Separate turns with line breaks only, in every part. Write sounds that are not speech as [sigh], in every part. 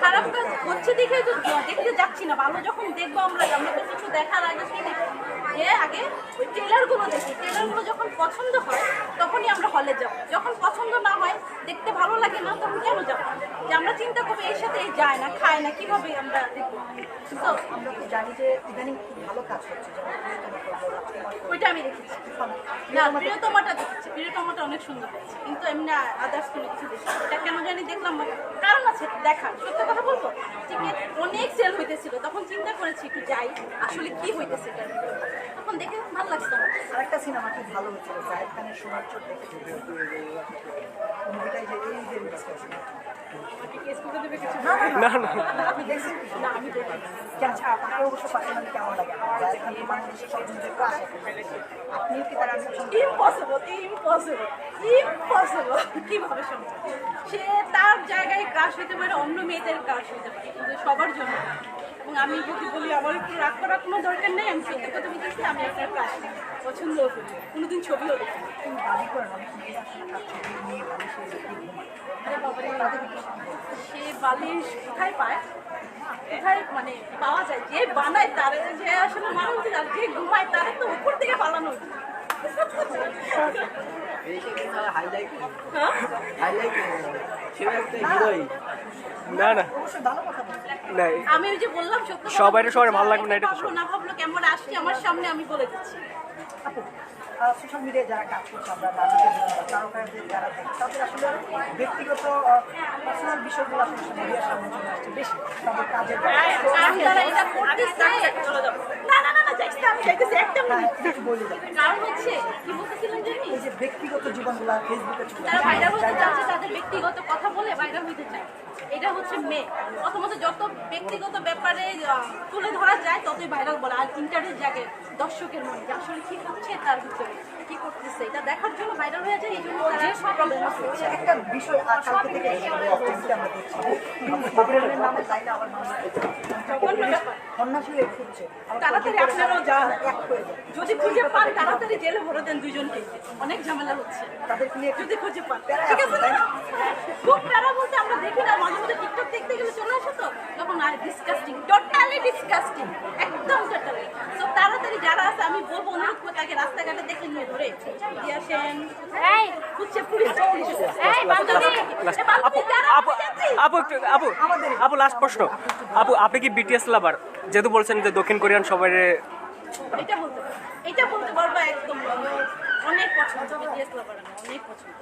খারাপ কাজ হচ্ছে দেখে তো দেখতে যাচ্ছি না, ভালো যখন দেখব আমরা আমরা তো কিছু দেখার আগে আগে ওই ট্রেলারগুলো দেখি ট্রেলারগুলো যখন পছন্দ হয় হলে যাব যখন পছন্দ না হয় দেখতে ভালো লাগে না তখন কেন যাব যে আমরা চিন্তা করব এর সাথে এই যায় না খায় না কীভাবে আমরা দেখব? তো
আমরা তো জানি যে ইদানিং খুব ভালো কাজ হচ্ছে।
ওইটা আমি দেখেছি। না প্রিয়তমাটা দেখেছি। প্রিয়তমাটা অনেক সুন্দর হয়েছে। কিন্তু এমনি আদার্স কোনো কিছু দেখি এটা কেন জানি দেখলাম কারণ আছে দেখার সত্য কথা বলব? টিকিট অনেক সেল হইতেছিল। তখন চিন্তা করেছি একটু যাই আসলে কি হইতেছে ভিতরে। তখন দেখে ভালো লাগছে আমার
আরেকটা সিনেমা খুব ভালো হয়েছিল জাহেদ খানের সোনার দেখেছি মুভিটাই যে এই যে
না না?
না। আমি
আচ্ছা, আপনার অবশ্য পার্সোনালি কেমন লাগে? জাহেদ খান বাংলাদেশের সব জিনিসের ক্লাস কি তার
ইম্পসিবল ইম্পসিবল ইম্পসিবল কীভাবে সম্ভব? সে তার জায়গায় ক্রাশ হতে পারে অন্য মেয়েদের ক্রাশ হতে পারে কিন্তু সবার জন্য না। এবং আমি যদি বলি আমার একটু রাগ করার কোনো দরকার নেই আমি সত্যি কথা বলতেছি আমি আপনার ক্রাশ পছন্দও করি। কোনোদিন ছবিও দেখি সে বালিশ কোথায় পায়? কোথায় মানে পাওয়া যায়? যে বানায় তার? যে আসলে মানুষ আর যে ঘুমায় তার? তো উপর থেকে পালানো?
না
আমি ওই যে বললাম সত্য
সবার ভালো লাগবে না, এটা তো
না ভাবলো কেমন আসছে আমার সামনে আমি বলে দিচ্ছি।
সোশ্যাল মিডিয়ায় যারা কাজ করছে আমরা তারকাদের যারা দেখি তাদের আসলে ব্যক্তিগত পার্সোনাল বিষয়গুলো আসলে মিডিয়ার সামনে চলে আসছে বেশি তাদের কাজের
আমি যারা এটা করতেছে না না না না যাইছি আমি যাইতেছি। একটা মিনিট
একটু বলে যাবেন
কারণ হচ্ছে? কি বলতেছিলাম জানি?
এই যে ব্যক্তিগত জীবনগুলো ফেসবুকে
তারা ভাইরাল হতে চাচ্ছে তাদের ব্যক্তিগত কথা বলে ভাইরাল হতে চায়। এটা হচ্ছে মেয়ে প্রথমত যত ব্যক্তিগত ব্যাপারে তুলে ধরা যায় ততই ভাইরাল বলে। আর ইন্টারনেট জাগে দর্শকের মনে আসলে কি হচ্ছে তার ভিতরে। কি করতেছে? এটা দেখার জন্য ভাইরাল হয়ে যায় এই জন্য তারা প্রবলেম হচ্ছে
একটা বিষয় কালকে থেকে আমরা দেখছি। সাবরেনের নামে আবার মানুষ ঘুরছে আবার
তাড়াতাড়ি আপনারাও যান যদি খুঁজে পান তাড়াতাড়ি জেলে ভরে দেন দুজনকে অনেক ঝামেলা হচ্ছে। যদি খুঁজে পান। ঠিক
আছে,
আছে
তাই
না?
না?
খুব প্যারা বলতে আমরা দেখি না মাঝে মাঝে টিকটক দেখতে গেলে চলে আসে তো তখন আর ডিসকাস্টিং টোটালি ডিসকাস্টিং একদম টোটালি তো তাড়াতাড়ি যারা আছে আমি বলব অনুরোধ করে তাকে রাস্তাঘাটে দেখে নিয়ে ধরে দিয়ে আসেন খুঁজছে পুলিশ পুলিশ এই বান্ধবী এ
আপু একটু লাস্ট প্রশ্ন। আপু আপনি কি বিটিএস লাভার যেহেতু বলছেন যে দক্ষিণ কোরিয়ান সবাই
এটা বলতে এটা বলতে পারব একদম অনেক পছন্দ বিটিএস লাভার অনেক পছন্দ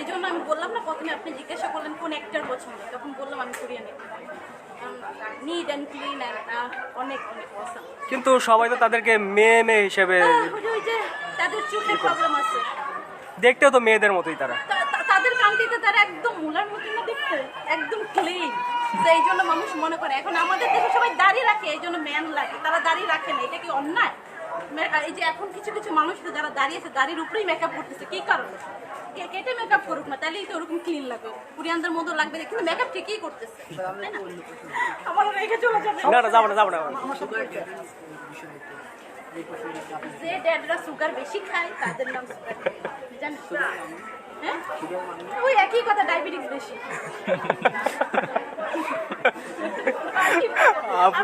এই জন্য আমি বললাম না প্রথমে আপনি জিজ্ঞাসা করলেন কোন অ্যাক্টর পছন্দ তখন বললাম আমি Korean need and clean and অনেক অনেক
কিন্তু সবাই তো তাদেরকে মেয়ে মেয়ে হিসেবে
ওই যে তাদের চোখের প্রবলেম আছে।
দেখতেও তো মেয়েদের মতোই তারা।
তাদের কান্ট্রিতে তারা একদম মুলার মতো না দেখতে একদম ক্লিন তো এই জন্য মানুষ মনে করে এখন আমাদের দেশে সবাই দাঁড়িয়ে রাখে এই জন্য ম্যান লাগে। তারা দাঁড়িয়ে রাখে না এটা কি অন্যায়? এই যে এখন কিছু কিছু মানুষ তো যারা দাঁড়িয়েছে দাড়ির উপরেই মেকআপ করতেছে কি কারণে? কে- কেটে মেকআপ করুক না তাহলেই তো ওরকম ক্লিন লাগবে। কুরিয়ানদের মতো লাগবে না, কিন্তু মেকআপ ঠিকই করতেছে। আমার রেখে চলে যাবে।
না না যাব না যাব না।
যে ড্যাডরা সুগার বেশি খায় তাদের নাম সুগার জানিস? হ্যাঁ? ওই একই কথা ডায়াবেটিস বেশি। আপনি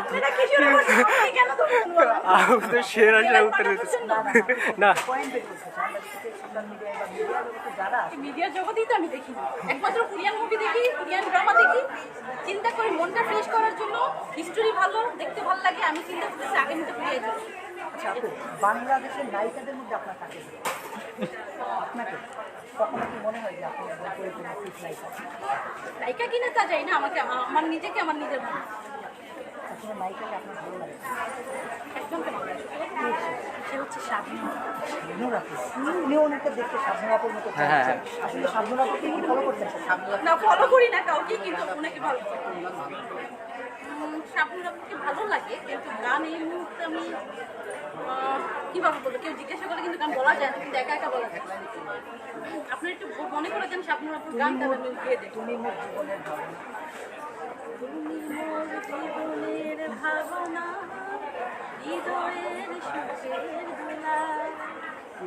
তো
সেরা সেরা উত্তর না।
মিডিয়া
জগতেই তো আমি দেখি। একমাত্র কোরিয়ান মুভি দেখি কোরিয়ান ড্রামা দেখি। চিন্তা করি মনটা ফ্রেশ করার জন্য। হিস্টোরি ভালো দেখতে ভালো লাগে আমি চিন্তা করতেছি আগে মতো ফিরে যাই
আচ্ছা আপু বাংলাদেশের নায়িকাদের মধ্যে আপনার কাছে আপনাকে? কখনো কি মনে হয় যে আপনি নায়িকা?
কিনে তা যাই না আমাকে আমার নিজেকে আমার নিজের
আসলে নায়িকাকে আপনার ভালো লাগে?
একদম সে হচ্ছে
উনি অনেকটা দেখতে শাবনুর আপুর মতো
হ্যাঁ, হ্যাঁ,
করছেন। আসলে শাবনুর আপুকে কি ফলো করছেন?
না ফলো করি না কাউকে কিন্তু ওনাকে ভালো শাবনুর আপুকে ভালো লাগে কিন্তু গান এই মুহূর্তে আমি কীভাবে বলব কেউ জিজ্ঞাসা করলে কিন্তু গান বলা যায় না কিন্তু একা একা বলা যায়। একটু মনে করে আপনার উপর
তুমি জীবনের ভাবনা।
হৃদয়ের সুখের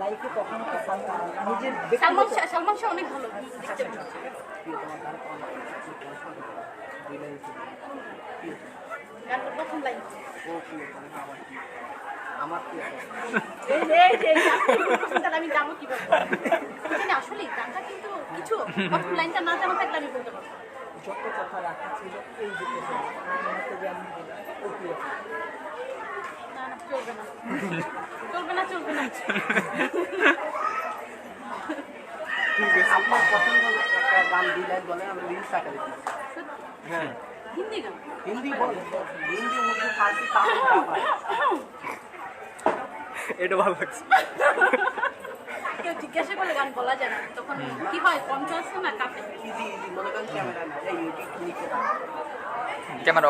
লাইফে কখনো নিজের
সালমান শাহ অনেক ভালো গানটা প্রথম লাইন।
আমার
আমি কীভাবে? আসলে গানটা কিন্তু কিছু লাইনটা না জানা থাকলে আমি বলতে পারব।
যত কথা রাখা ছিল এই যে
না চলবে না। চলবে না
আপনার পছন্দ একটা গান দুই লাইন আমি রিলস আকারে
হ্যাঁ।
হিন্দি গান?
হিন্দি বলেন হিন্দি উর্দু ফার্সি তামিল [laughs] বাংলা
এটা ভালো লাগছে।
কেউ জিজ্ঞাসা করলে গান বলা যায় না। তখন কি হয় পঞ্চাশ না কাঁপে?
ইজি ইজি মনে করেন ক্যামেরা না এই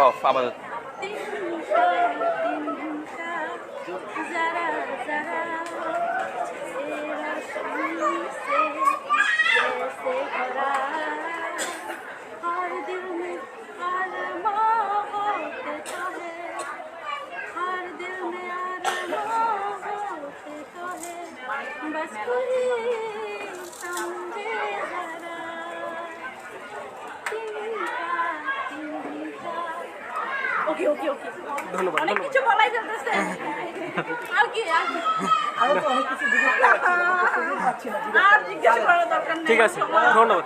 অফ
আবার ওকে ওকে ওকে
ধন্যবাদ,
অনেক কিছু বলাই ফেলতেছে আর কি আর
আরও তো অনেক কিছু জিজ্ঞেস করার ছিল, কিন্তু সুযোগ পাচ্ছি না
আর জিজ্ঞাসা করার দরকার নেই।
ঠিক আছে ধন্যবাদ।